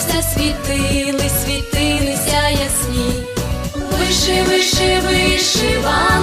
світили, світилися ясні. Виши, виши, вишиванку,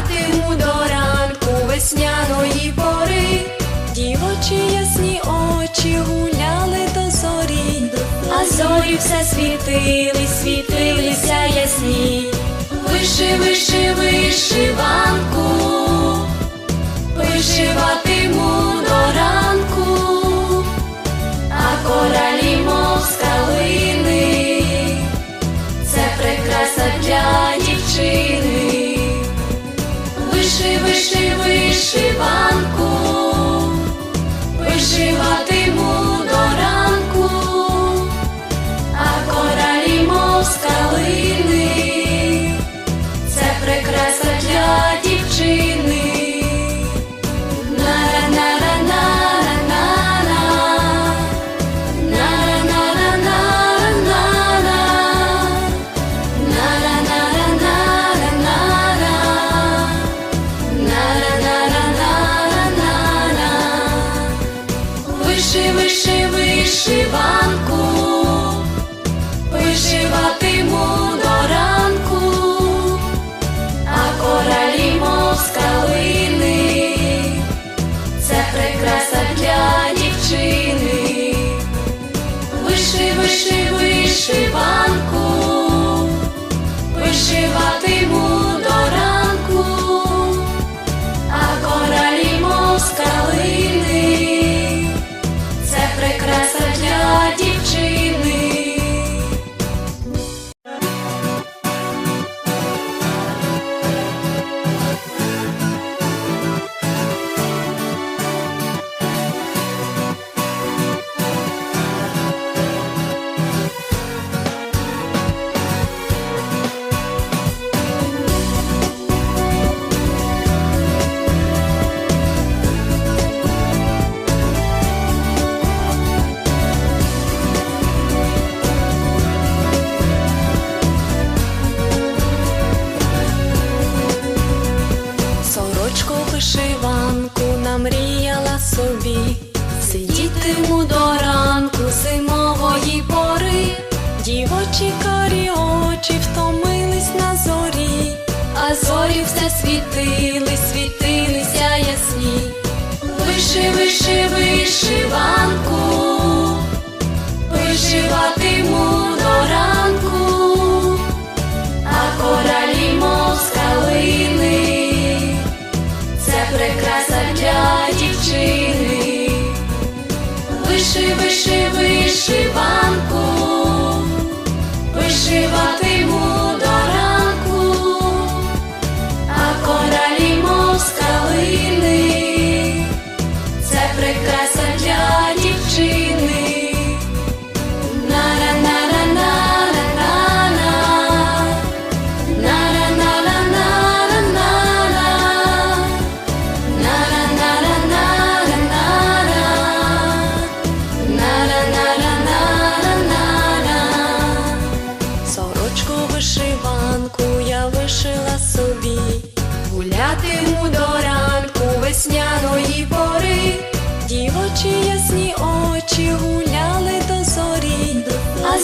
гулятиму до ранку весняної пори, дівочі ясні очі гуляли до зорі, а зорі все світили, світилися ясні. Виши, виши, вишиванку, Виши, виши, вишиванку, вишиватиму сидітиму до ранку зимової пори, дівочі карі очі втомились на зорі, а зорі все світили, світилися ясні. Виши, виши, вишиванку, Виши, виши, вишиванку, вишиватиму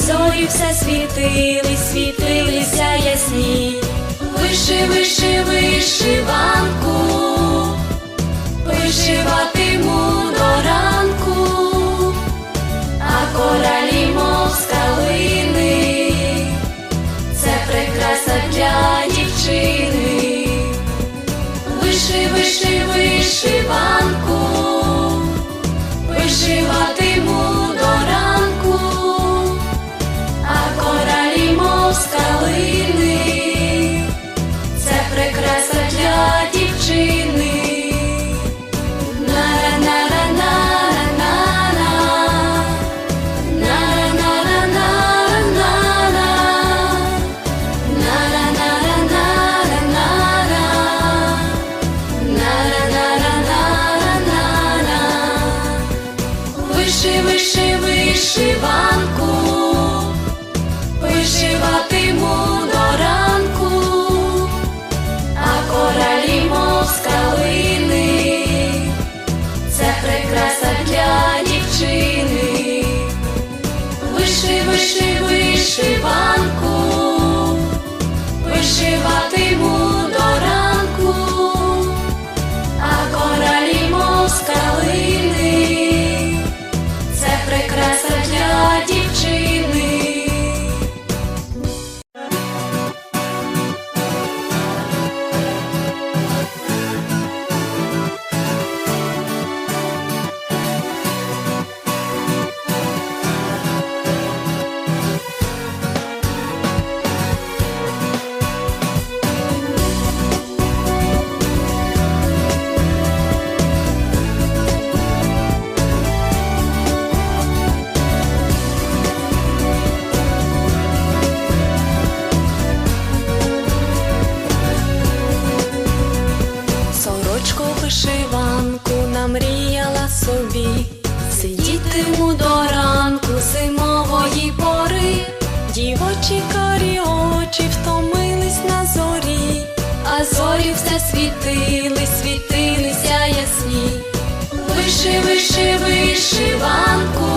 зорі все світили, світилися ясні. Виши, виши, вишиванку, вишиватиму до ранку, зорі все світили, світилися ясні. Виши, виши, вишиванку,